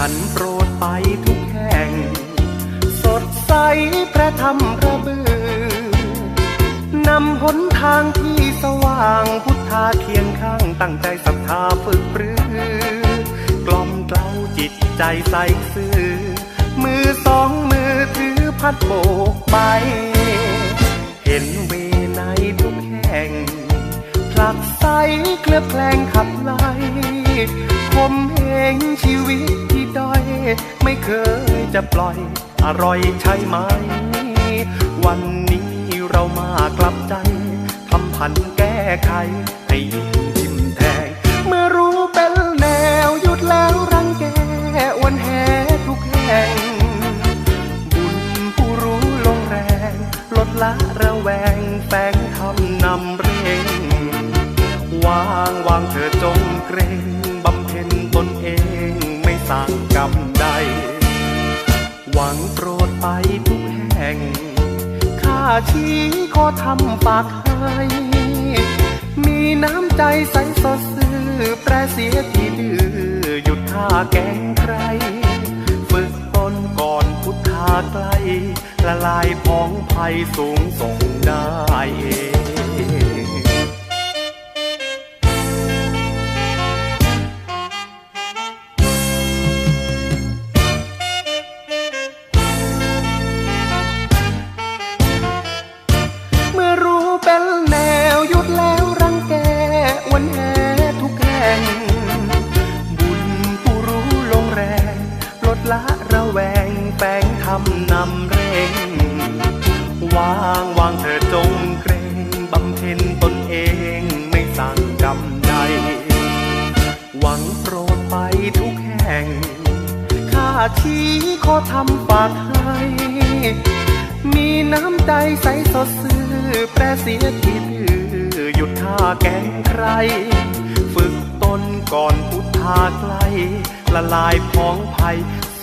ฉันโปรดไปทุกแห่ง สดใสพระธรรมระบือนำหนทางที่สว่างพุทธาเคียงข้างตั้งใจศรัทธาฝึกปรือกล่อมเกลาจิตใจใสซื่อ มือสองมือถือพัดโบกไป เห็นเวในทุกแห่งผลักไสเคลือบแคลงขับไล่ ผมเองชีวิตที่ด้อย ไม่เคยจะปล่อย อร่อยใช่ไหม วันนี้เรามากลับใจทำพันแก้ไข ให้ยิ้มยิ้มแทง เมื่อรู้เป็นแนวหยุดแล้วรังแกอ้วนแหทุกแห่ง บุญผู้รู้ลงแรง ลดละระแวงแฝงทำนำเร่ง วางวางเธอจงเกรง บำเพ็ญตนเองไม่สร้างกรรมใด หวังโปรดไปทุกแห่ง ข้าชี้ขอทำปากให้มีน้ำใจใสสดซื่อแปรเสียทีดื้อหยุดท่าแกงใคร ฝึกตนก่อนพุทธาใกล ละลายพองภัยสูงส่งได้เองำนำเร่ง วางวางเธอจงเกรงบำเพ็ญตนเองไม่สั่งกรรมใด หวังโปรดไปทุกแห่ง ข้าชี้ขอทำฝากให้ มีน้ำใจใสสดซื่อแปรเสียทีดื้อหยุดท่าแกงใคร ฝึกตนก่อนพุทธาใกลละลายพองภัยส